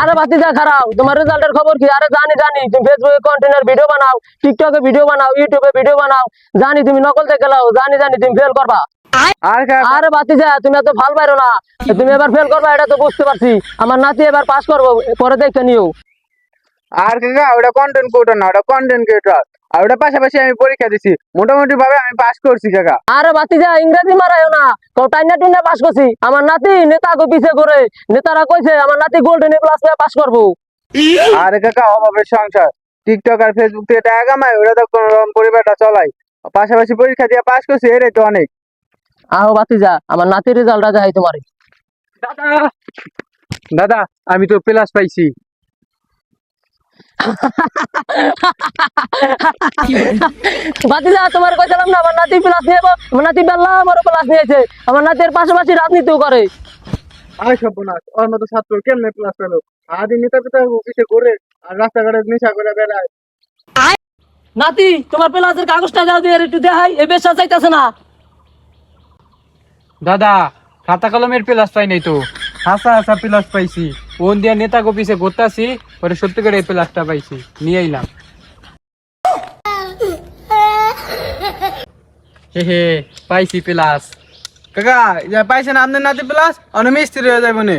আরে বাতিজা খারাপ তোমার রেজাল্টের খবর কি? আরে জানি জানি তুমি ফেসবুকে কন্টেন্টের ভিডিও বানাও টিকটকে ভিডিও বানাও ইউটিউবে ভিডিও বানাও জানি তুমি নকল দেখে লাও জানি জানি তুমি ফেল করবা। আর বাতিজা তুমি এত ভালো পাইরো না তুমি এবার ফেল করবা এটা তো বুঝতে পারছি আমার নাতি এবার পাস করব পরে দেখতে নিও। আর কাকা ওটা কন্টেন্ট ক্রিয়েটর না ওটা কন্টেন্ট ক্রিয়েটর আর ওটা পাশাপাশি আমি পরীক্ষা দিছি। মোটামুটি ভাবে আমি পাস করছি কাকা। আরে বাতিজা ইংরেজি মারাইও না। তো টাইনা টুইনা পাস করছি। আমার নাতি নেতা গো পিছে করে নেতারা কইছে আমার নাতি গোল্ডেন প্লাস পাস করব। আরে কাকা অভাবের সংসার। টিকটক আর ফেসবুক থেকে টাকা কামাই ওটা তো কোন রকম পরিবারটা চলাই। পাশাপাশি পরীক্ষা দিয়ে পাস করছি এটাই তো অনেক। আহো বাতিজা আমার নাতির রেজাল্টটা দেখাই তোমার দাদা দাদা আমি তো প্লাস পাইছি। বাতিজা তোমার কইছিলাম না আমার নাতি প্লাস নিয়ে যাব। আমার নাতি বেল্লা আমারও প্লাস নিয়েছে। আমার নাতির পাশাপাশি রাজনীতিও করে। আয় সর্বনাশ ওর মতো ছাত্র কেমনে প্লাস পেল? আদি নেতা পিতা অফিসে করে আর রাস্তাঘাটে নেশা করে বেড়ায়। নাতি তোমার প্লাসের কাগজটা যাও দিয়ে একটু দেখাই এই বেশা চাইতেছে না। দাদা খাতা কলমের প্লাস পাই নাই তো। হাসা হাসা প্লাস পাইছি। ওন দিয়া নেতা গোপিসে গোতাছি পরে সত্যি করে এই প্লাসটা পাইছি। নিয়ে আইলাম। হে হে, পাইছি প্লাস। কাকা, ইয়া পাইছেন আপনার নাতে প্লাস? অনমিস্ত্রি হয়ে যায় বনে